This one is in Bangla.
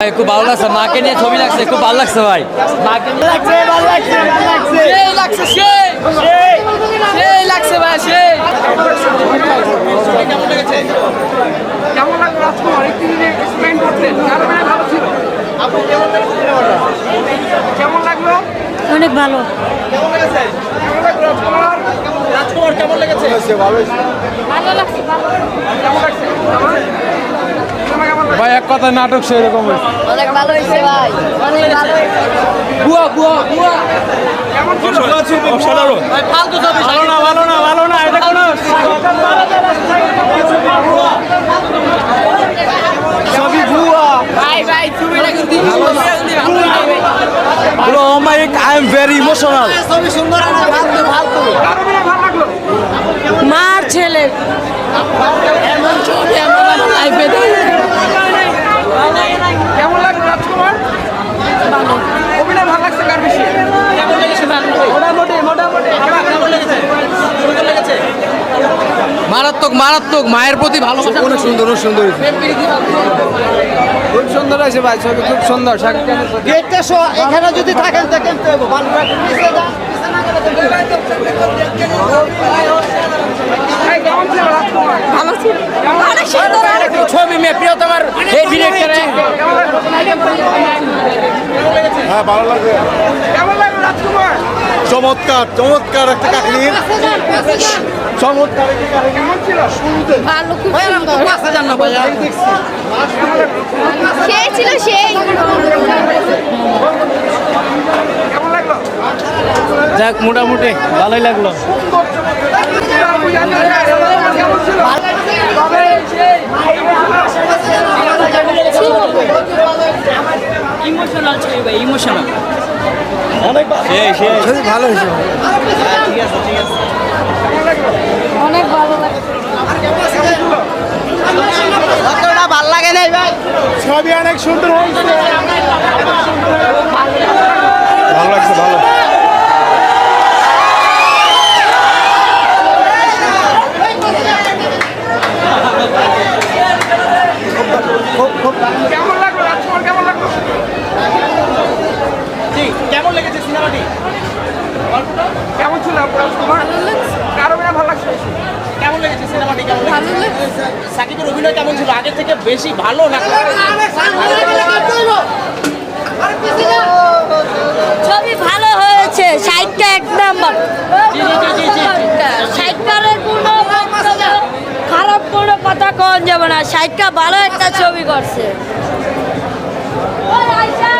খুব ভালো লাগছে। মাকে নিয়ে ছবি লাগছে খুব ভালো লাগছে ভাই। মাকে লাগছে ভালো লাগছে ভালো লাগছে সেই লাগছে সেই। সেই লাগছে ভাই সেই। কেমন লাগল রাজকুমার? একটু দিনে এক্সপ্লেন করতেন কারণ মানে ভালো ছিল। কেমন লাগল? অনেক ভালো। কেমন লাগল রাজকুমার রাজকুমার কেমন লেগেছে? ভালো লাগছে ভালো। কেমন লাগছে আমার? তোমার কেমন লাগছে? ভাই এক কথা নাটক সেরকম অনেক ভালো হয়েছে ভাই। অনেক ভালো হয়েছে। বুয়া বুয়া বুয়া। অসাধারণ। ভাই ফালতু ছবি ভালো না ভালো না ভালো না এটা কোনো সবই ভুয়া ভাই ভাই ছবিটা কিন্তু bro my I am very emotional কারণ মানে ভালো লাগল? মার ছেলে কেমন লাগল রাজকুমার অভিনয় ভালো লাগছে কার বেশি মোটামুটি মোটামুটি কেমন লেগেছে কেমন লেগেছে মারাত্মক মারাত্মক মায়ের প্রতি ভালো অনেক সুন্দর অনেক সুন্দর খুব সুন্দর আছে ভাই ছবি খুব সুন্দর গেটটা শো এখানে যদি থাকেন দেখেন তো ভালো এই, ছিল রাজকুমার ভালো ছিল। অনেক সুন্দর ছবি মেয়ে প্রিয়তমার এই ডিরেক্টরে হ্যাঁ ভালো কেমন রাজকুমার চমৎকার চমৎকার একটা কাহিনী। চমৎকার একটা কাহিনী। কেমন ছিল? ভালো খুব সুন্দর। সেই ছিল সেই। কেমন লাগল? যাক মোটামুটি ভালোই লাগল। ইমোশনাল ছবি ভাই ইমোশনাল। ছবি ভালো অনেক ভালো ভালো লাগে। নাই ভাই ছবি অনেক সুন্দর হয়েছে ভালো লাগছে ভালো কেমন লাগল রাজকুমার কেমন লাগল কেমন লেগেছে সিনেমাটি কেমন ছিল কারও ভালো লাগছে কেমন লেগেছে সিনেমাটি কেমন ভালো লাগছে। সাকিবের অভিনয় কেমন ছিল? আগের থেকে বেশি ভালো না ছবি ভালো হয়েছে। সাইডটা এক নাম্বার। সাইডটারের কোনো খারাপ কোনো কথা কন যাবে না। সাইডটা ভালো একটা ছবি করছে। আয়শা!